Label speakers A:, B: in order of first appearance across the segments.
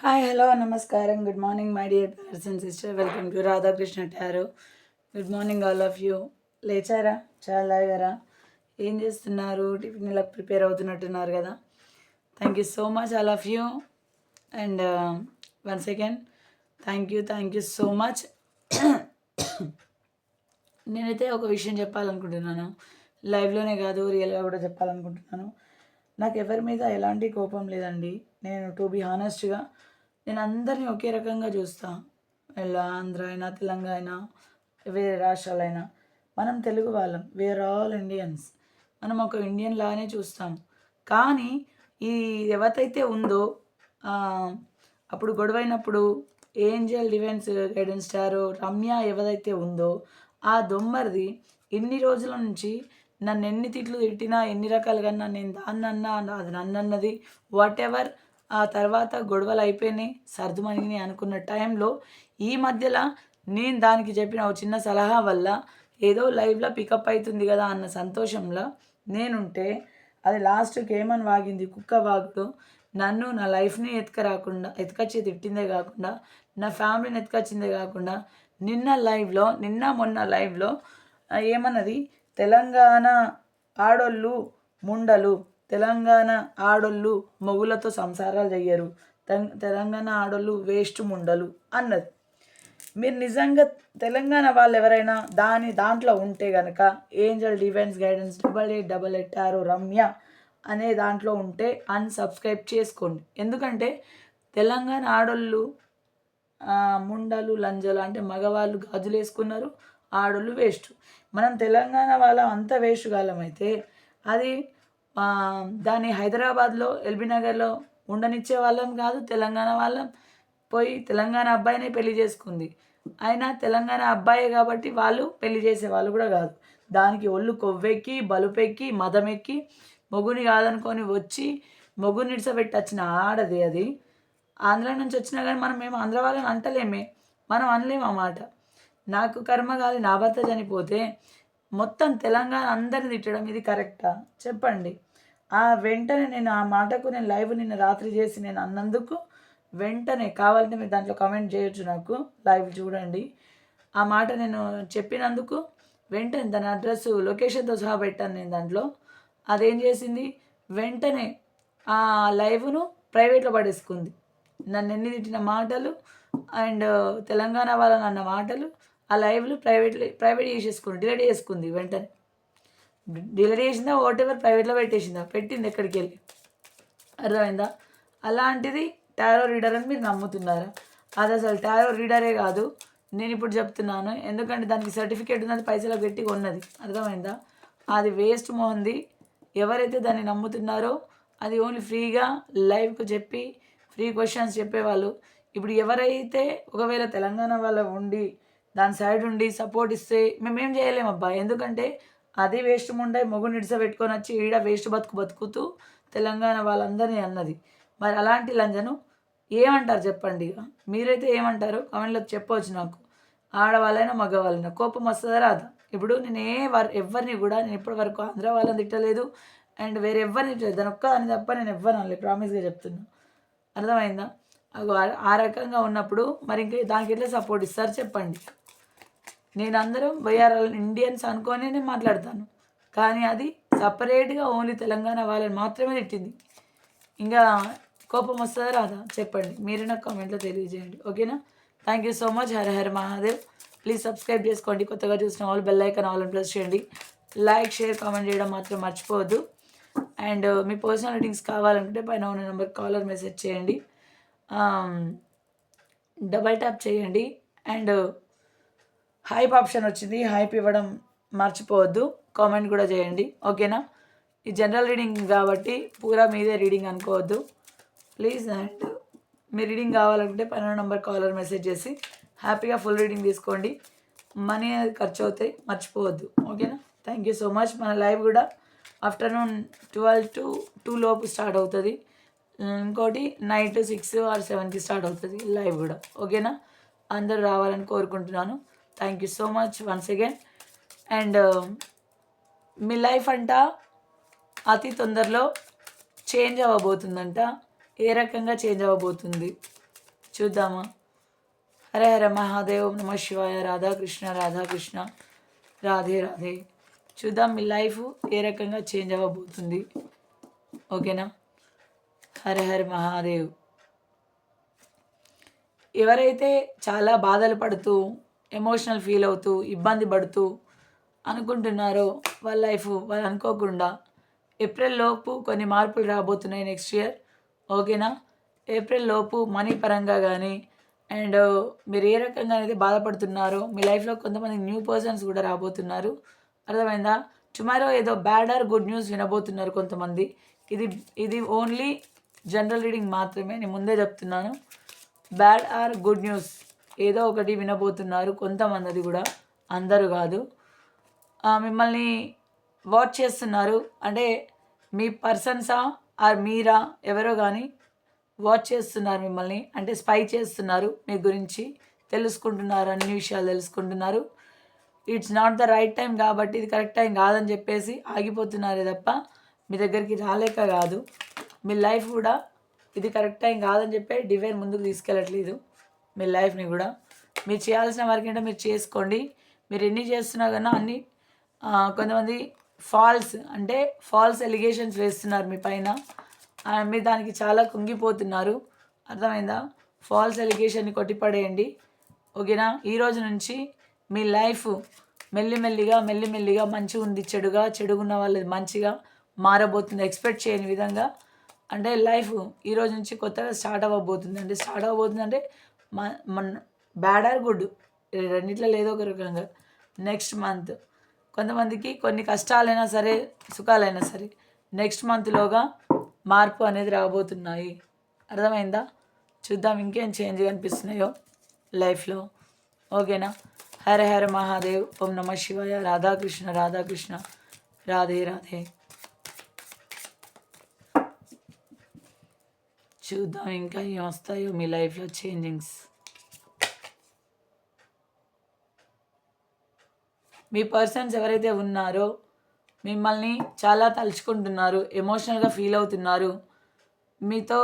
A: Hi hello నమస్కారం. Good morning my dear brothers and sister. Welcome to Radhakrishna tarot. Good morning all of you. లేచారా? చాలా గారా ఏం చేస్తున్నారు? Tiffin ఇలా prepare అవుతున్నట్టున్నారు కదా. Thank you so much all of you. And uh, one second thank you thank you so much. నేనైతే ఒక విషయం చెప్పాలనుకుంటున్నాను. లైవ్లోనే కాదు రియల్గా కూడా చెప్పాలనుకుంటున్నాను. నాకు ఎవరి మీద ఎలాంటి కోపం లేదండి. నేను టు బి హానెస్ట్గా నేను అందరినీ ఒకే రకంగా చూస్తా. ఇలా ఆంధ్ర అయినా తెలంగాణ అయినా వేరే రాష్ట్రాలైనా మనం తెలుగు వాళ్ళం. వేర్ ఆల్ ఇండియన్స్ మనం ఒక ఇండియన్ లానే చూస్తాం. కానీ ఈ ఎవతైతే ఉందో అప్పుడు గొడవైనప్పుడు angel defence guidance star Ramya ఎవరైతే ఉందో ఆ దొమ్మరిది ఎన్ని రోజుల నుంచి నన్ను ఎన్ని తిట్లు తిట్టినా ఎన్ని రకాలుగా నన్ను నేను దాన్నన్నా అది నన్ను అన్నది వాట్ ఎవర్ ఆ తర్వాత గొడవలు అయిపోయినాయి సర్దుమణిని అనుకున్న టైంలో ఈ మధ్యలో నేను దానికి చెప్పిన ఒక చిన్న సలహా వల్ల ఏదో లైవ్లో పికప్ అవుతుంది కదా అన్న సంతోషంలో నేనుంటే అది లాస్ట్కి ఏమని వాగింది కుక్క వాగుడు నన్ను నా లైఫ్ని ఎత్తుక రాకుండా ఎత్తుకొచ్చి తిట్టిందే కాకుండా నా ఫ్యామిలీని ఎత్తుకొచ్చిందే కాకుండా నిన్న లైవ్లో నిన్న మొన్న లైవ్లో ఏమన్నది? తెలంగాణ ఆడోళ్ళు ముండలు తెలంగాణ ఆడోళ్ళు మొగులతో సంసారాలు చెయ్యరు. తెలంగాణ ఆడోళ్ళు వేస్ట్ ముండలు అన్నది. మీరు నిజంగా తెలంగాణ వాళ్ళు ఎవరైనా దాని దాంట్లో ఉంటే కనుక angel defence guidance double eight double eight ఆరు రమ్య అనే దాంట్లో ఉంటే అన్సబ్స్క్రైబ్ చేసుకోండి. ఎందుకంటే తెలంగాణ ఆడోళ్ళు ముండలు లంజలు అంటే మగవాళ్ళు గాజులు వేసుకున్నారు ఆడోళ్ళు వేస్ట్. మనం తెలంగాణ వాళ్ళ అంత వేస్ట్ కాలం అయితే అది దాన్ని హైదరాబాద్లో ఎల్బీ నగర్లో ఉండనిచ్చే వాళ్ళం కాదు తెలంగాణ వాళ్ళం. పోయి తెలంగాణ అబ్బాయినే పెళ్ళి చేసుకుంది. అయినా తెలంగాణ అబ్బాయే కాబట్టి వాళ్ళు పెళ్ళి చేసే వాళ్ళు కూడా కాదు. దానికి ఒళ్ళు కొవ్వెక్కి బలుపెక్కి మదమెక్కి మొగుని కాదనుకొని వచ్చి మొగుని నిడిసబెట్టి వచ్చిన ఆడది అది. ఆంధ్ర నుంచి వచ్చినా కానీ మనం మేము ఆంధ్ర వాళ్ళని అంటలేమే. మనం అనలేము అన్నమాట. నాకు కర్మ కాదు నా భర్త చనిపోతే మొత్తం తెలంగాణ అందరిని తిట్టడం ఇది కరెక్టా? చెప్పండి. ఆ వెంటనే నేను ఆ మాటకు నేను లైవ్ నిన్న రాత్రి చేసి నేను అన్నందుకు వెంటనే కావాలంటే మీరు దాంట్లో కమెంట్ చేయొచ్చు నాకు. లైవ్ చూడండి. ఆ మాట నేను చెప్పినందుకు వెంటనే దాని అడ్రస్ లొకేషన్తో సహా పెట్టాను నేను దాంట్లో. అదేం చేసింది? వెంటనే ఆ లైవ్ను ప్రైవేట్లో పడేసుకుంది. నన్ను ఎన్ని తిట్టిన మాటలు అండ్ తెలంగాణ వాళ్ళని అన్న మాటలు ఆ లైవ్లు ప్రైవేట్ ప్రైవేట్ చేసేసుకుంది డిలీట్ చేసుకుంది వెంటనే. డిలీట్ చేసిందా వాట్ ఎవర్ ప్రైవేట్లో పెట్టేసిందా? పెట్టింది ఎక్కడికి వెళ్ళి. అర్థమైందా? అలాంటిది టారో రీడర్ అని మీరు నమ్ముతున్నారు? అది అసలు టారో రీడరే కాదు. నేను ఇప్పుడు చెప్తున్నాను. ఎందుకంటే దానికి సర్టిఫికేట్ ఉన్నది పైసలు పెట్టి ఉన్నది అర్థమైందా? అది వేస్ట్ మోహంది. ఎవరైతే దాన్ని నమ్ముతున్నారో అది ఓన్లీ ఫ్రీగా లైవ్కు చెప్పి ఫ్రీ క్వశ్చన్స్ చెప్పేవాళ్ళు. ఇప్పుడు ఎవరైతే ఒకవేళ తెలంగాణ వాళ్ళ ఉండి దాని సైడ్ ఉండి సపోర్ట్ ఇస్తే మేమేం చేయలేమబ్బా. ఎందుకంటే అది వేస్ట్ ముండే మొగ్గు నిడిస పెట్టుకొని వచ్చి ఈడ వేస్ట్ బతుకు బతుకుతూ తెలంగాణ వాళ్ళందరినీ అన్నది. మరి అలాంటి లంజను ఏమంటారు చెప్పండి? ఇక మీరైతే ఏమంటారు? కామెంట్లో చెప్పవచ్చు నాకు. ఆడవాళ్ళైనా మగవాళ్ళైనా కోపం వస్తుందా రాదా? ఇప్పుడు నేను ఏ వర్ ఎవరిని కూడా నేను ఇప్పటి వరకు ఆంధ్ర వాళ్ళని తిట్టలేదు. అండ్ వేరే ఎవరిని తిట్టలేదు. దాని ఒక్క అని తప్ప నేను ఎవరిని అనలేదు ప్రామిస్గా చెప్తున్నా. అర్థమైందా? అగో ఆ- ఆ రకంగా ఉన్నప్పుడు మరి ఇంక దానికి ఎట్లా సపోర్ట్ ఇస్తారు చెప్పండి. నేను అందరం వైఆర్ఎల్ ఇండియన్స్ అనుకోనే నేను మాట్లాడతాను. కానీ అది సపరేట్గా ఓన్లీ తెలంగాణ వాళ్ళని మాత్రమే తిట్టింది. ఇంకా కోపం వస్తుందా రాదా? చెప్పండి. మీరు నాకు కామెంట్లో తెలియజేయండి. ఓకేనా? Thank you so much Hara Hara Mahadev. Please subscribe చేసుకోండి. కొత్తగా చూసిన వాళ్ళు బెల్ ఐకాన్ ఆల్ ప్రెస్ చేయండి. లైక్ షేర్ కామెంట్ చేయడం మాత్రం మర్చిపోవద్దు. అండ్ uh, మీ పర్సనల్ రీడింగ్స్ కావాలనుకుంటే పైన ఉన్న నెంబర్ కాలర్ మెసేజ్ చేయండి. Um, డబల్ ట్యాప్ చేయండి. అండ్ హైప్ ఆప్షన్ వచ్చింది. హైప్ ఇవ్వడం మర్చిపోవద్దు. కామెంట్ కూడా చేయండి. ఓకేనా ఈ జనరల్ రీడింగ్ కాబట్టి పూరా మీదే రీడింగ్ అనుకోవద్దు. ప్లీజ్ అండ్ మీ రీడింగ్ కావాలంటే పన్నెండు నెంబర్ కాలర్ మెసేజ్ చేసి హ్యాపీగా ఫుల్ రీడింగ్ తీసుకోండి. మనీ అనేది ఖర్చు అవుతాయి. మర్చిపోవద్దు. ఓకేనా థ్యాంక్ యూ సో మచ్ మన లైవ్ కూడా ఆఫ్టర్నూన్ ట్వెల్వ్ టు టూ లోపు స్టార్ట్ అవుతుంది. ఇంకోటి నైట్ సిక్స్ ఆర్ సెవెన్కి స్టార్ట్ అవుతుంది. లైవ్ కూడా. ఓకేనా అందరూ రావాలని కోరుకుంటున్నాను. Thank you so much once again and me life అంట అతి తొందరలో చేంజ్ అవ్వబోతుందంట. ఏ రకంగా చేంజ్ అవ్వబోతుంది? చూద్దామా. హరే హర మహాదేవ్ నమ శివాయ. రాధాకృష్ణ రాధాకృష్ణ. రాధే రాధే. చూద్దాం మీ లైఫ్ ఏ రకంగా చేంజ్ అవ్వబోతుంది. ఓకేనా? హర హర మహాదేవ్. ఎవరైతే చాలా బాధలు పడుతూ ఎమోషనల్ ఫీల్ అవుతూ ఇబ్బంది పడుతూ అనుకుంటున్నారో వాళ్ళ లైఫ్ వాళ్ళు అనుకోకుండా ఏప్రిల్ లోపు కొన్ని మార్పులు రాబోతున్నాయి నెక్స్ట్ ఇయర్ ఓకేనా ఏప్రిల్ లోపు మనీ పరంగా కానీ అండ్ మీరు ఏ రకంగా అయితే బాధపడుతున్నారో మీ లైఫ్లో కొంతమంది న్యూ పర్సన్స్ కూడా రాబోతున్నారు. అర్థమైందా? టుమారో ఏదో బ్యాడ్ ఆర్ గుడ్ న్యూస్ వినబోతున్నారు కొంతమంది. ఇది ఇది ఓన్లీ జనరల్ రీడింగ్ మాత్రమే. నేను ముందే చెప్తున్నాను. బ్యాడ్ ఆర్ గుడ్ న్యూస్ ఏదో ఒకటి వినబోతున్నారు. కొంతమంది కూడా. అందరూ కాదు. మిమ్మల్ని వాచ్ చేస్తున్నారు. అంటే మీ పర్సన్సా ఆర్ మీరా ఎవరో కానీ వాచ్ చేస్తున్నారు మిమ్మల్ని. అంటే స్పై చేస్తున్నారు మీ గురించి. తెలుసుకుంటున్నారు అన్ని విషయాలు తెలుసుకుంటున్నారు. It's not the right time కాబట్టి ఇది కరెక్ట్ టైం కాదని చెప్పేసి ఆగిపోతున్నారే తప్ప మీ దగ్గరికి రాలేక కాదు. మీ లైఫ్ కూడా ఇది కరెక్ట్ టైం కాదని చెప్పి డివైన్ ముందుకు తీసుకెళ్ళట్లేదు. మీ లైఫ్ని కూడా. మీరు చేయాల్సిన వరకు ఏంటో మీరు చేసుకోండి. మీరు ఎన్ని చేస్తున్నా కన్నా అన్ని కొంతమంది ఫాల్స్ అంటే ఫాల్స్ ఎలిగేషన్స్ వేస్తున్నారు మీ పైన. మీరు దానికి చాలా కుంగిపోతున్నారు. అర్థమైందా? ఫాల్స్ ఎలిగేషన్ని కొట్టిపడేయండి. ఓకేనా? ఈ రోజు నుంచి మీ లైఫ్ మెల్లిమెల్లిగా మెల్లిమెల్లిగా మంచిగా ఉంది. చెడుగా చెడుగున్న వాళ్ళది మంచిగా మారబోతుంది. ఎక్స్పెక్ట్ చేయని విధంగా. అంటే లైఫ్ ఈ రోజు నుంచి కొత్తగా స్టార్ట్ అవ్వబోతుంది. అంటే స్టార్ట్ అవ్వబోతుంది అంటే మన బ్యాడ్ ఆర్ గుడ్ రెండిట్లో లేదో ఒక రకంగా. నెక్స్ట్ మంత్ కొంతమందికి కొన్ని కష్టాలైనా సరే సుఖాలైనా సరే నెక్స్ట్ మంత్లోగా మార్పు అనేది రాబోతున్నాయి. అర్థమైందా? చూద్దాం ఇంకేం చేంజ్ కనిపిస్తున్నాయో లైఫ్లో. ఓకేనా? హర హర మహాదేవ్. ఓం నమ శివాయ. రాధాకృష్ణ రాధాకృష్ణ. రాధే రాధే. చూద్దాం ఇంకా ఏం వస్తాయో. మీ లైఫ్లో చేంజింగ్స్. మీ పర్సన్స్ ఎవరైతే ఉన్నారో మిమ్మల్ని చాలా తలుచుకుంటున్నారు ఎమోషనల్గా ఫీల్ అవుతున్నారు. మీతో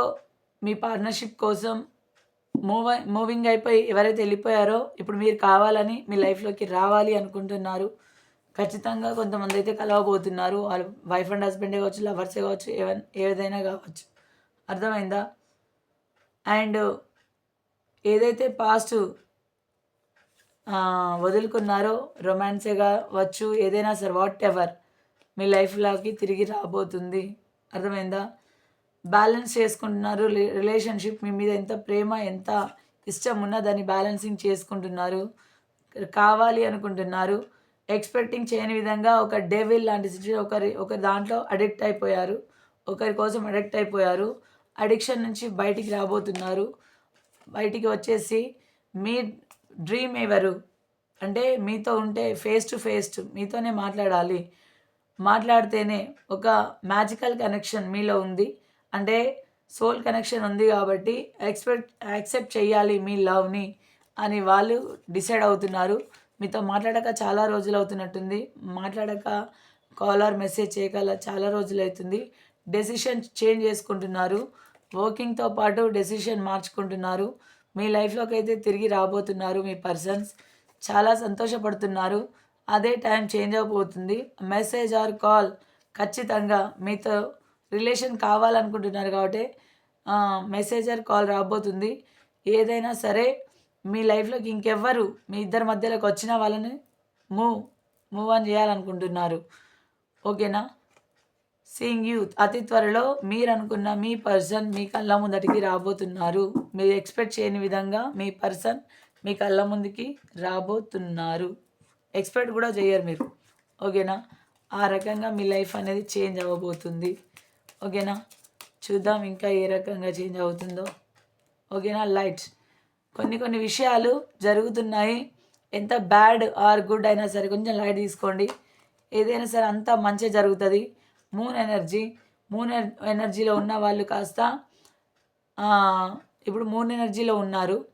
A: మీ పార్ట్నర్షిప్ కోసం మూవ్ మూవింగ్ అయిపోయి ఎవరైతే వెళ్ళిపోయారో ఇప్పుడు మీరు కావాలని మీ లైఫ్లోకి రావాలి అనుకుంటున్నారు. ఖచ్చితంగా కొంతమంది అయితే కలవబోతున్నారు. వాళ్ళు వైఫ్ అండ్ హస్బెండే కావచ్చు లవర్సే కావచ్చు ఏవైనా ఏదైనా కావచ్చు. అర్థమైందా? అండ్ ఏదైతే పాస్ట్ వదులుకున్నారో రొమాన్సే కావచ్చు ఏదైనా సరే వాట్ ఎవర్ మీ లైఫ్లోకి తిరిగి రాబోతుంది. అర్థమైందా? బ్యాలెన్స్ చేసుకుంటున్నారు రిలేషన్షిప్ మీ మీద ఎంత ప్రేమ ఎంత ఇష్టం ఉన్నా దాన్ని బ్యాలెన్సింగ్ చేసుకుంటున్నారు. కావాలి అనుకుంటున్నారు. ఎక్స్పెక్టింగ్ చేయని విధంగా ఒక డెవిల్ లాంటి సిచ్యువేషన్ ఒకరి ఒక దాంట్లో అడిక్ట్ అయిపోయారు. ఒకరి కోసం అడిక్ట్ అయిపోయారు. అడిక్షన్ నుంచి బయటికి రాబోతున్నారు. బయటికి వచ్చేసి మీ డ్రీమ్ ఎవరు? అంటే మీతో ఉంటే ఫేస్ టు ఫేస్ మీతోనే మాట్లాడాలి. మాట్లాడితేనే ఒక మ్యాజికల్ కనెక్షన్ మీలో ఉంది. అంటే సోల్ కనెక్షన్ ఉంది కాబట్టి ఎక్స్పెక్ట్ యాక్సెప్ట్ చేయాలి మీ లవ్ని అని వాళ్ళు డిసైడ్ అవుతున్నారు. మీతో మాట్లాడక చాలా రోజులు అవుతున్నట్టుంది. మాట్లాడక కాల్ ఆర్ మెసేజ్ చేయగల చాలా రోజులు అవుతుంది. డెసిషన్ చేంజ్ చేసుకుంటున్నారు. వర్కింగ్తో పాటు డెసిషన్ మార్చుకుంటున్నారు. మీ లైఫ్లోకి అయితే తిరిగి రాబోతున్నారు మీ పర్సన్స్. చాలా సంతోషపడుతున్నారు. అదే టైం చేంజ్ అయిపోతుంది మెసేజ్ ఆర్ కాల్ ఖచ్చితంగా మీతో రిలేషన్ కావాలనుకుంటున్నారు కాబట్టి మెసేజ్ ఆర్ కాల్ రాబోతుంది. ఏదైనా సరే మీ లైఫ్లోకి ఇంకెవ్వరు మీ ఇద్దరి మధ్యలోకి వచ్చిన వాళ్ళని మూవ్ మూవ్ ఆన్ చేయాలనుకుంటున్నారు. ఓకేనా? సీయింగ్ యూత్ అతి త్వరలో మీరు అనుకున్న మీ పర్సన్ మీ కళ్ళ ముందటికి రాబోతున్నారు. మీరు ఎక్స్పెక్ట్ చేయని విధంగా మీ పర్సన్ మీ కళ్ళ ముందుకి రాబోతున్నారు. ఎక్స్పెక్ట్ కూడా చేయరు మీరు. ఓకేనా ఆ రకంగా మీ లైఫ్ అనేది చేంజ్ అవ్వబోతుంది. ఓకేనా చూద్దాం ఇంకా ఏ రకంగా చేంజ్ అవుతుందో. ఓకేనా లైట్స్ కొన్ని కొన్ని విషయాలు జరుగుతున్నాయి. ఎంత బ్యాడ్ ఆర్ గుడ్ అయినా సరే కొంచెం లైట్ తీసుకోండి. ఏదైనా సరే అంతా మంచి జరుగుతుంది. మూన్ ఎనర్జీ మూన్ ఎనర్జీలో ఉన్న వాళ్ళు కాస్త ఇప్పుడు మూన్ ఎనర్జీలో ఉన్నారు.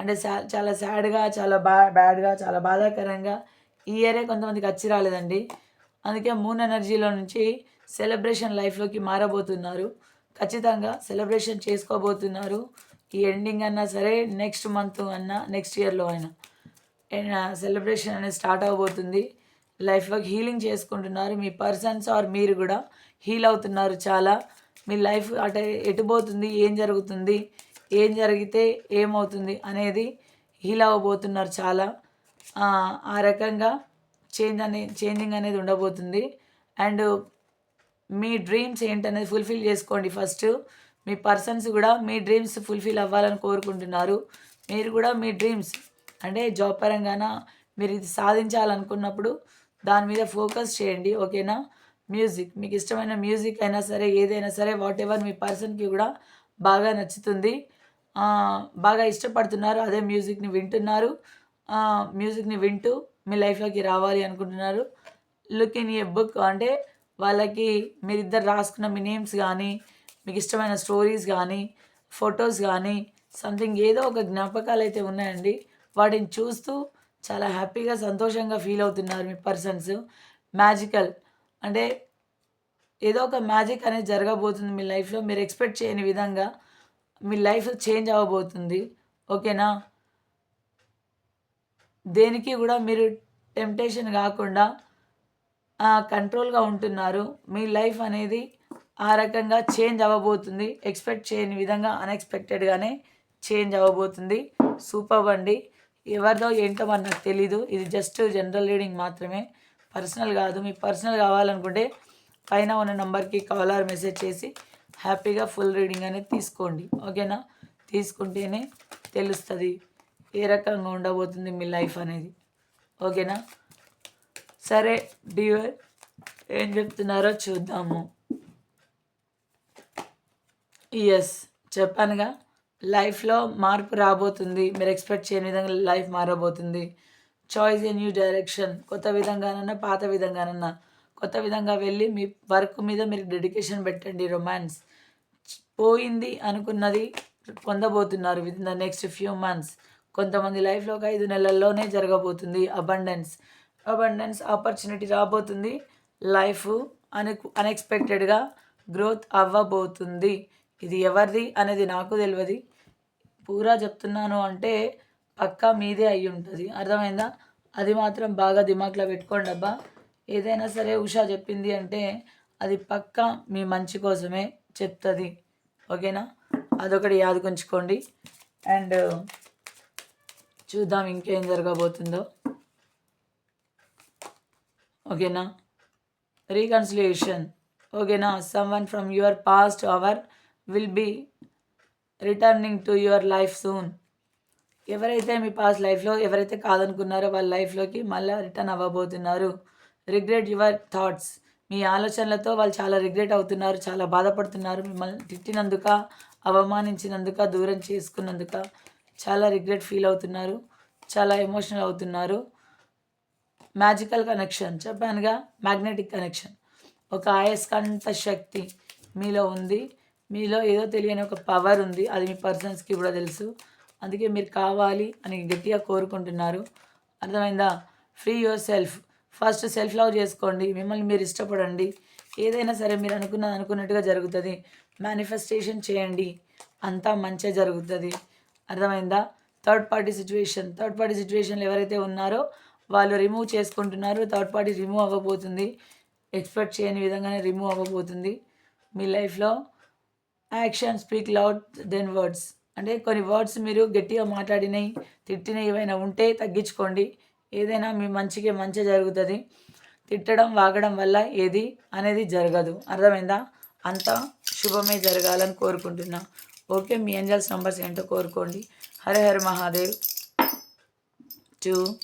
A: అంటే సా- చాలా సాడ్గా చాలా బా బ్యాడ్గా చాలా బాధాకరంగా ఈ ఇయరే కొంతమందికి వచ్చి రాలేదండి. అందుకే మూన్ ఎనర్జీలో నుంచి సెలబ్రేషన్ లైఫ్లోకి మారబోతున్నారు. ఖచ్చితంగా సెలబ్రేషన్ చేసుకోబోతున్నారు. ఈ ఎండింగ్ అన్నా సరే నెక్స్ట్ మంత్ అన్నా నెక్స్ట్ ఇయర్లో అయినా. సెలబ్రేషన్ అనేది స్టార్ట్ లైఫ్ వర్క్ హీలింగ్ చేసుకుంటున్నారు. మీ పర్సన్స్ ఆర్ మీరు కూడా హీల్ అవుతున్నారు చాలా. మీ లైఫ్ అటు ఎటుపోతుంది ఏం జరుగుతుంది ఏం జరిగితే ఏమవుతుంది అనేది హీల్ అవ్వబోతున్నారు చాలా. ఆ రకంగా చేంజ్ అనే చేంజింగ్ అనేది ఉండబోతుంది. అండ్ మీ డ్రీమ్స్ ఏంటనేది ఫుల్ఫిల్ చేసుకోండి ఫస్ట్. మీ పర్సన్స్ కూడా మీ డ్రీమ్స్ ఫుల్ఫిల్ అవ్వాలని కోరుకుంటున్నారు. మీరు కూడా మీ డ్రీమ్స్ అంటే జాబ్ పరంగాన మీరు ఇది సాధించాలనుకున్నప్పుడు దాని మీద ఫోకస్ చేయండి ఓకేనా? మ్యూజిక్ మీకు ఇష్టమైన మ్యూజిక్ అయినా సరే ఏదైనా సరే వాట్ ఎవర్ మీ పర్సన్కి కూడా బాగా నచ్చుతుంది. బాగా ఇష్టపడుతున్నారు అదే మ్యూజిక్ని వింటున్నారు. మ్యూజిక్ని వింటూ మీ లైఫ్లోకి రావాలి అనుకుంటున్నారు. లుక్ ఇన్ ఏ బుక్ అంటే వాళ్ళకి మీరిద్దరు రాసుకున్న మీ నేమ్స్ కానీ మీకు ఇష్టమైన స్టోరీస్ కానీ ఫొటోస్ కానీ సంథింగ్ ఏదో ఒక జ్ఞాపకాలు అయితే ఉన్నాయండి. వాటిని చూస్తూ చాలా హ్యాపీగా సంతోషంగా ఫీల్ అవుతున్నారు మీ పర్సన్స్. మ్యాజికల్. అంటే ఏదో ఒక మ్యాజిక్ అనేది జరగబోతుంది మీ లైఫ్లో. మీరు ఎక్స్పెక్ట్ చేయని విధంగా మీ లైఫ్ చేంజ్ అవ్వబోతుంది. ఓకేనా? దేనికి కూడా మీరు టెంప్టేషన్ కాకుండా కంట్రోల్గా ఉంటున్నారు. మీ లైఫ్ అనేది ఆ రకంగా చేంజ్ అవ్వబోతుంది. ఎక్స్పెక్ట్ చేయని విధంగా అన్ఎక్స్పెక్టెడ్గానే చేంజ్ అవ్వబోతుంది. సూపర్ అండి. ఎవరిదో ఏంటో మరి నాకు తెలీదు. ఇది జస్ట్ జనరల్ రీడింగ్ మాత్రమే. పర్సనల్ కాదు. మీ పర్సనల్ కావాలనుకుంటే పైన ఉన్న నెంబర్కి కాల్ ఆర్ మెసేజ్ చేసి హ్యాపీగా ఫుల్ రీడింగ్ అనేది తీసుకోండి. ఓకేనా? తీసుకుంటేనే తెలుస్తుంది ఏ రకంగా ఉండబోతుంది మీ లైఫ్ అనేది. ఓకేనా? సరే డివర్ ఏం చెప్తున్నారో చూద్దాము. ఎస్ చెప్పానుగా. లైఫ్లో మార్పు రాబోతుంది. మీరు ఎక్స్పెక్ట్ చేయని విధంగా లైఫ్ మారబోతుంది. చాయిస్ ఏ న్యూ డైరెక్షన్ కొత్త విధంగానన్నా పాత విధంగానన్నా. కొత్త విధంగా వెళ్ళి మీ వర్క్ మీద మీరు డెడికేషన్ పెట్టండి. రొమాన్స్ పోయింది అనుకున్నది పొందబోతున్నారు with the next few months కొంతమంది లైఫ్లో ఒక ఐదు నెలల్లోనే జరగబోతుంది. అబండెన్స్ అబండెన్స్ ఆపర్చునిటీ రాబోతుంది. లైఫ్ అన్ అన్ఎక్స్పెక్టెడ్గా గ్రోత్ అవ్వబోతుంది. ఇది ఎవరిది అనేది నాకు తెలియదు పూరా చెప్తున్నాను అంటే పక్కా మీదే అయి ఉంటుంది అర్థమైందా? అది మాత్రం బాగా దిమాక్లో పెట్టుకోండి అబ్బా. ఏదైనా సరే ఉషా చెప్పింది అంటే అది పక్కా మీ మంచి కోసమే చెప్తుంది. ఓకేనా? అదొకటి యాదకుంచుకోండి అండ్ చూద్దాం ఇంకేం జరగబోతుందో. ఓకేనా? రీకన్సిలియేషన్. ఓకేనా? Someone from your past our will be returning to your life soon ఎవరైతే మీ పాస్ట్ లైఫ్లో ఎవరైతే కాదనుకున్నారో వాళ్ళ లైఫ్లోకి మళ్ళీ రిటర్న్ అవ్వబోతున్నారు. రిగ్రెట్ యువర్ థాట్స్ మీ ఆలోచనలతో వాళ్ళు చాలా రిగ్రెట్ అవుతున్నారు చాలా బాధపడుతున్నారు. మిమ్మల్ని తిట్టినందుక అవమానించినందుక దూరం చేసుకున్నందుక చాలా రిగ్రెట్ ఫీల్ అవుతున్నారు చాలా ఎమోషనల్ అవుతున్నారు. మ్యాజికల్ కనెక్షన్ చెప్పానుగా మ్యాగ్నెటిక్ కనెక్షన్ ఒక అయస్కాంత శక్తి మీలో ఉంది. మీలో ఏదో తెలియని ఒక పవర్ ఉంది అది మీ పర్సన్స్కి కూడా తెలుసు. అందుకే మీరు కావాలి అని గట్టిగా కోరుకుంటున్నారు. అర్థమైందా? Free yourself first self love చేసుకోండి. మిమ్మల్ని మీరు ఇష్టపడండి. ఏదైనా సరే మీరు అనుకున్నది అనుకున్నట్టుగా జరుగుతుంది. మేనిఫెస్టేషన్ చేయండి. అంతా మంచిగా జరుగుతుంది. అర్థమైందా? Third party situation third party సిచ్యువేషన్లో ఎవరైతే ఉన్నారో వాళ్ళు రిమూవ్ చేసుకుంటున్నారు. థర్డ్ పార్టీ రిమూవ్ అవ్వబోతుంది. ఎక్స్పెక్ట్ చేయని విధంగానే రిమూవ్ అవ్వబోతుంది. మీ లైఫ్లో action speak loud than words. అంటే కొన్ని వర్డ్స్ మీరు గట్టిగా మాట్లాడినవి తిట్టినవి ఏవైనా ఉంటే తగ్గించుకోండి. ఏదైనా మీ మంచికి మంచి జరుగుతుంది. తిట్టడం వాగడం వల్ల ఏది అనేది జరగదు. అర్థమైందా? అంతా శుభమే జరగాలని కోరుకుంటున్నా. ఓకే మీ ఏంజల్స్ నంబర్స్ ఏంటో కోరుకోండి. Hare Har Mahadev. Two.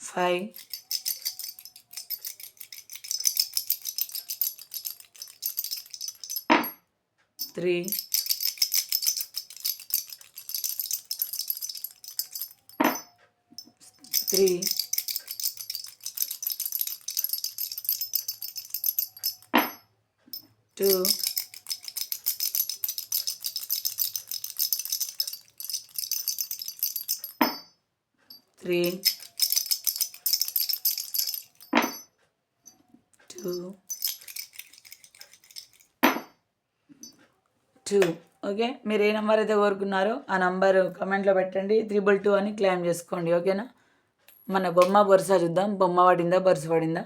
A: Five. Three three, two, three, two, two okay మీరు ఏ నెంబర్ అయితే కోరుకున్నారో ఆ నంబర్ కమెంట్లో పెట్టండి. త్రిబుల్ టూ అని క్లెయిమ్ చేసుకోండి ఓకేనా మన బొమ్మ బొరుస చూద్దాం. బొమ్మ పడిందా బొరుస పడిందా?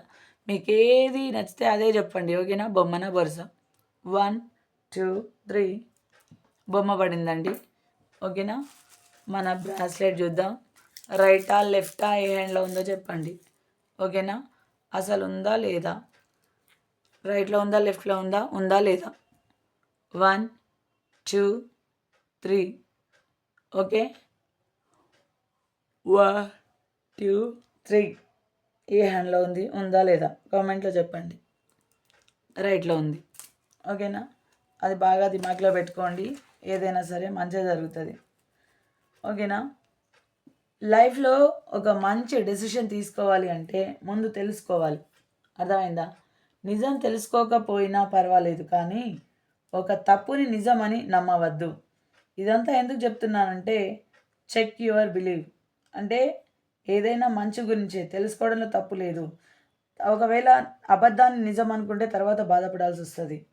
A: మీకు ఏది నచ్చితే అదే చెప్పండి ఓకేనా బొమ్మన బొరుస? వన్ టూ త్రీ బొమ్మ పడిందండి ఓకేనా మన బ్రాస్లెట్ చూద్దాం. రైటా లెఫ్టా ఏ హ్యాండ్లో ఉందో చెప్పండి ఓకేనా అసలు ఉందా లేదా? రైట్లో ఉందా లెఫ్ట్లో ఉందా? ఉందా లేదా? One two three okay one two three ఏ హ్యాండ్లో ఉంది. ఉందా లేదా? కామెంట్లో చెప్పండి. రైట్లో ఉంది. ఓకేనా అది బాగా దిమాగ్లో పెట్టుకోండి. ఏదైనా సరే మంచిగా జరుగుతుంది. ఓకేనా లైఫ్లో ఒక మంచి డెసిషన్ తీసుకోవాలి అంటే ముందు తెలుసుకోవాలి. అర్థమైందా? నిజం తెలుసుకోకపోయినా పర్వాలేదు కానీ ఒక తప్పుని నిజమని నమ్మవద్దు. ఇదంతా ఎందుకు చెప్తున్నానంటే చెక్ యువర్ బిలీవ్ అంటే ఏదైనా మంచి గురించి తెలుసుకోవడంలో తప్పు లేదు. ఒకవేళ అబద్ధాన్ని నిజం అనుకుంటే తర్వాత బాధపడాల్సి వస్తుంది.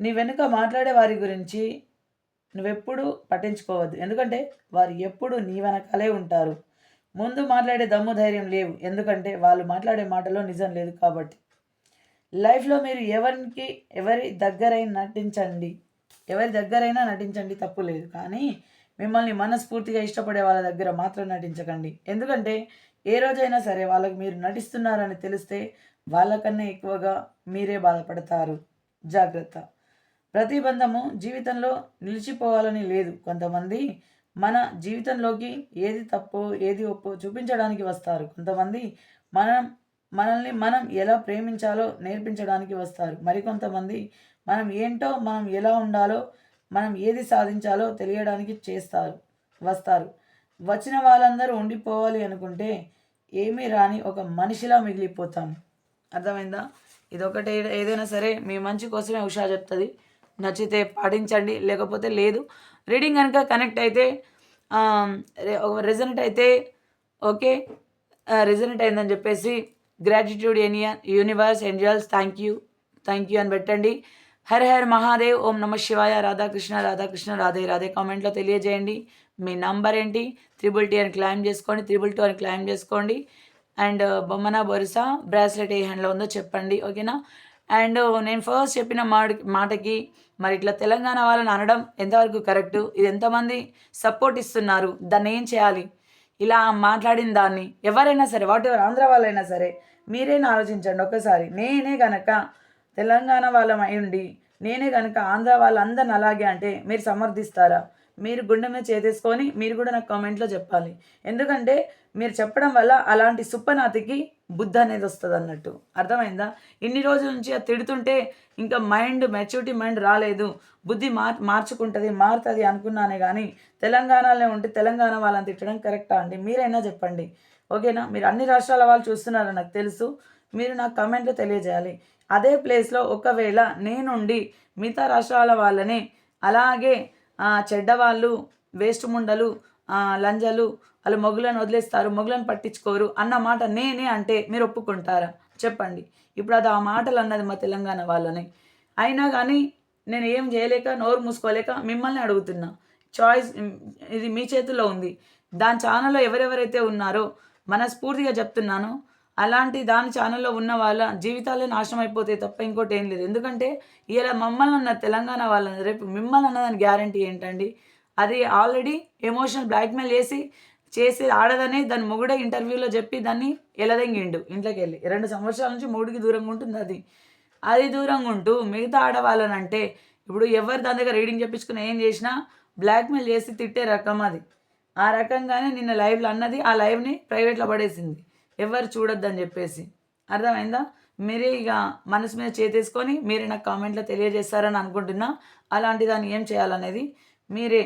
A: నీ వెనుక మాట్లాడే వారి గురించి నువ్వెప్పుడు పట్టించుకోవద్దు. ఎందుకంటే వారు ఎప్పుడు నీ వెనకాలే ఉంటారు. ముందు మాట్లాడే దమ్ము ధైర్యం లేవు. ఎందుకంటే వాళ్ళు మాట్లాడే మాటలో నిజం లేదు కాబట్టి. లైఫ్లో మీరు ఎవరికి ఎవరి దగ్గరైనా నటించండి. ఎవరి దగ్గరైనా నటించండి తప్పు లేదు. కానీ మిమ్మల్ని మనస్ఫూర్తిగా ఇష్టపడే వాళ్ళ దగ్గర మాత్రం నటించకండి. ఎందుకంటే ఏ రోజైనా సరే వాళ్ళకి మీరు నటిస్తున్నారని తెలిస్తే వాళ్ళకన్నా ఎక్కువగా మీరే బాధపడతారు. జాగ్రత్త. ప్రతిబంధము జీవితంలో నిలిచిపోవాలని లేదు. కొంతమంది మన జీవితంలోకి ఏది తప్పు ఏది ఒప్పు చూపించడానికి వస్తారు. కొంతమంది మనం మనల్ని మనం ఎలా ప్రేమించాలో నేర్పించడానికి వస్తారు. మరికొంతమంది మనం ఏంటో మనం ఎలా ఉండాలో మనం ఏది సాధించాలో తెలియడానికి చేస్తారు వస్తారు. వచ్చిన వాళ్ళందరూ ఉండిపోవాలి అనుకుంటే ఏమీ రాని ఒక మనిషిలా మిగిలిపోతాం. అర్థమైందా? ఇదొకటి. ఏదైనా సరే మీ మంచి కోసమే ఉషా చెప్తుంది. నచ్చితే పాటించండి లేకపోతే లేదు. రీడింగ్ కనుక కనెక్ట్ అయితే రిజనెంట్ అయితే ఓకే రిజనెంట్ అయిందని చెప్పేసి gratitude ఎనియన్ universe angels thank you thank you అని పెట్టండి. హర్ హర్ మహాదేవ్ ఓం నమ శివాయ. రాధాకృష్ణ రాధాకృష్ణ రాధే రాధే కామెంట్లో తెలియజేయండి. మీ నంబర్ ఏంటి? త్రిబుల్ టీ అని క్లైమ్ చేసుకోండి. త్రిబుల్ టూ అని క్లైమ్ చేసుకోండి. అండ్ బొమ్మన బొరుసా బ్రాస్లెట్ ఏ హ్యాండ్లో ఉందో చెప్పండి. ఓకేనా అండ్ uh, నేను ఫస్ట్ చెప్పిన మాట మాటకి మరి ఇట్లా తెలంగాణ వాళ్ళని అనడం ఎంతవరకు కరెక్టు ఇది ఎంతమంది సపోర్ట్ ఇస్తున్నారు? దాన్ని ఏం చేయాలి? ఇలా మాట్లాడిన దాన్ని ఎవరైనా సరే వాట్ ఎవర్ ఆంధ్ర వాళ్ళైనా సరే మీరేనా ఆలోచించండి. ఒకసారి నేనే గనక తెలంగాణ వాళ్ళం అయ్యుండి ఉండి నేనే కనుక ఆంధ్ర వాళ్ళందరిని అలాగే అంటే మీరు సమర్థిస్తారా? మీరు గుండె మీద చేతేసుకొని మీరు కూడా నాకు కామెంట్లో చెప్పాలి. ఎందుకంటే మీరు చెప్పడం వల్ల అలాంటి సుప్పనాతికి బుద్ధి అనేది వస్తుంది అన్నట్టు. అర్థమైందా? ఇన్ని రోజుల నుంచి అది తిడుతుంటే ఇంకా మైండ్ మెచ్యూరిటీ మైండ్ రాలేదు. బుద్ధి మార్ మార్చుకుంటుంది మారుతుంది అనుకున్నానే కానీ తెలంగాణలో ఉంటే తెలంగాణ వాళ్ళని తిట్టడం కరెక్టా అండి? మీరైనా చెప్పండి. ఓకేనా? మీరు అన్ని రాష్ట్రాల వాళ్ళు చూస్తున్నారని నాకు తెలుసు. మీరు నాకు కమెంట్లో తెలియజేయాలి. అదే ప్లేస్లో ఒకవేళ నేనుండి మిగతా రాష్ట్రాల వాళ్ళని అలాగే చెడ్డవాళ్ళు వేస్ట్ ముండలు లంజలు వాళ్ళు మొగులను వదిలేస్తారు మొగులను పట్టించుకోరు అన్న మాట నేనే అంటే మీరు ఒప్పుకుంటారా? చెప్పండి. ఇప్పుడు అది ఆ మాటలు అన్నది మా తెలంగాణ వాళ్ళని. అయినా కానీ నేను ఏం చేయలేక నోరు మూసుకోలేక మిమ్మల్ని అడుగుతున్నా. చాయిస్ ఇది మీ చేతిలో ఉంది. దాని ఛానల్లో ఎవరెవరైతే ఉన్నారో మనస్ఫూర్తిగా చెప్తున్నాను. అలాంటి దాని ఛానల్లో ఉన్న వాళ్ళ జీవితాలే నాశనం అయిపోతాయి తప్ప ఇంకోటి ఏం లేదు. ఎందుకంటే ఇలా మమ్మల్ని అన్న తెలంగాణ వాళ్ళని రేపు మిమ్మల్ని అన్నదాని గ్యారంటీ ఏంటండి? అది ఆల్రెడీ ఎమోషనల్ బ్లాక్మెయిల్ చేసి చేసి ఆడదని దాని మొగుడే ఇంటర్వ్యూలో చెప్పి దాన్ని ఎలదెంగిండు ఇంట్లోకి వెళ్ళి రెండు సంవత్సరాల నుంచి మూడుకి దూరంగా ఉంటుంది అది. అది దూరంగా ఉంటూ మిగతా ఆడవాళ్ళని అంటే ఇప్పుడు ఎవరు దాని దగ్గర రీడింగ్ చెప్పించుకుని ఏం చేసినా బ్లాక్మెయిల్ చేసి తిట్టే రకం అది. ఆ రకంగానే నిన్న లైవ్లో అన్నది ఆ లైవ్ని ప్రైవేట్లో పడేసింది. ఎవరు చూడొద్దని చెప్పేసి. అర్థమైందా? మీరే ఇక మనసు మీద చేతేసుకొని మీరే నాకు కామెంట్లో తెలియజేస్తారని అనుకుంటున్నా. అలాంటి దాన్ని ఏం చేయాలనేది? మీరే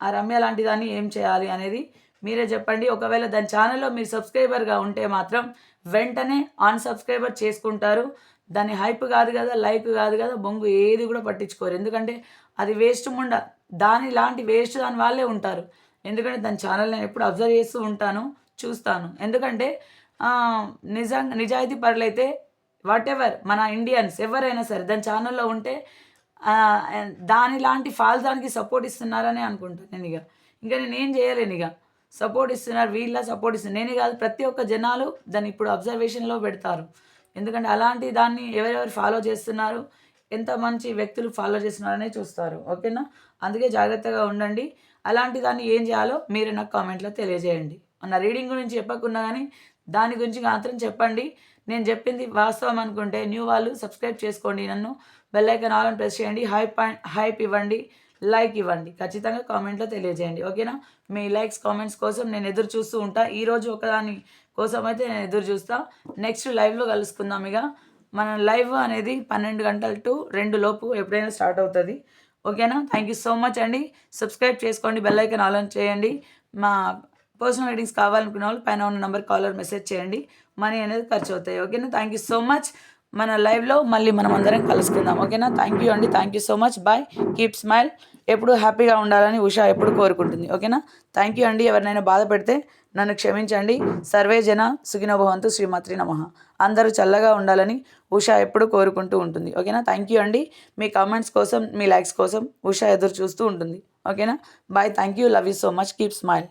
A: ఆ రమ్య లాంటి దాన్ని ఏం చేయాలి అనేది మీరే చెప్పండి. ఒకవేళ దాని ఛానల్లో మీరు సబ్స్క్రైబర్గా ఉంటే మాత్రం వెంటనే ఆన్ సబ్స్క్రైబర్ చేసుకుంటారు. దాని హైప్ కాదు కదా లైక్ కాదు కదా బొంగు ఏది కూడా పట్టించుకోరు. ఎందుకంటే అది వేస్ట్ ముండ. దాని లాంటి వేస్ట్ దాని వాళ్ళే ఉంటారు. ఎందుకంటే దాని ఛానల్ నేను ఎప్పుడు అబ్జర్వ్ చేస్తూ ఉంటాను చూస్తాను. ఎందుకంటే నిజంగా నిజాయితీ పరులైతే వాట్ ఎవర్ మన ఇండియన్స్ ఎవరైనా సరే దాని ఛానల్లో ఉంటే దాని లాంటి ఫాల్దానికి సపోర్ట్ ఇస్తున్నారని అనుకుంటాను నేను ఇక ఇంకా నేను ఏం చేయలేను ఇక సపోర్ట్ ఇస్తున్నారు వీళ్ళ సపోర్ట్ ఇస్తున్నారు. నేనే కాదు ప్రతి ఒక్క జనాలు దాన్ని ఇప్పుడు అబ్జర్వేషన్లో పెడతారు. ఎందుకంటే అలాంటి దాన్ని ఎవరెవరు ఫాలో చేస్తున్నారు ఎంత మంచి వ్యక్తులు ఫాలో చేస్తున్నారనే చూస్తారు. ఓకేనా? అందుకే జాగ్రత్తగా ఉండండి. అలాంటి దాన్ని ఏం చేయాలో మీరు నాకు కామెంట్లో తెలియజేయండి. నా రీడింగ్ గురించి చెప్పకుండా కానీ దాని గురించి మాత్రం చెప్పండి. నేను చెప్పింది వాస్తవం అనుకుంటే న్యూ వాళ్ళు సబ్స్క్రైబ్ చేసుకోండి నన్ను. బెల్ ఐకాన్ ఆల్ అని ప్రెస్ చేయండి. హైప్ హైప్ ఇవ్వండి. లైక్ ఇవ్వండి. ఖచ్చితంగా కామెంట్లో తెలియజేయండి. ఓకేనా? మీ లైక్స్ కామెంట్స్ కోసం నేను ఎదురు చూస్తూ ఉంటా. ఈరోజు ఒకదాని కోసం అయితే నేను ఎదురు చూస్తా. నెక్స్ట్ లైవ్లో కలుసుకుందాం ఇక. మన లైవ్ అనేది పన్నెండు గంటల టు రెండు లోపు ఎప్పుడైనా స్టార్ట్ అవుతుంది. ఓకేనా? థ్యాంక్ యూ సో మచ్ అండి. సబ్స్క్రైబ్ చేసుకోండి బెల్ ఐకన్ ఆల్ ఆన్ చేయండి. మా పర్సనల్ రీడింగ్స్ కావాలనుకున్న వాళ్ళు పైన ఉన్న నెంబర్ కాలర్ మెసేజ్ చేయండి. మనీ అనేది ఖర్చు అవుతాయి. ఓకేనా? థ్యాంక్ యూ సో మచ్ మన లైవ్లో మళ్ళీ మనం అందరం కలుసుకుందాం. ఓకేనా? థ్యాంక్ యూ అండి. Thank you so much bye keep smile ఎప్పుడు హ్యాపీగా ఉండాలని ఉషా ఎప్పుడు కోరుకుంటుంది. ఓకేనా? థ్యాంక్ యూ అండి. ఎవరినైనా బాధ పెడితే నన్ను క్షమించండి. సర్వే జన సుఖినోభవంతు శ్రీమాత్రి నమ. అందరూ చల్లగా ఉండాలని ఉషా ఎప్పుడు కోరుకుంటూ ఉంటుంది. ఓకేనా? థ్యాంక్ యూ అండి. మీ కామెంట్స్ కోసం మీ లైక్స్ కోసం ఉషా ఎదురు చూస్తూ ఉంటుంది. ఓకేనా? Bye thank you love you so much keep smile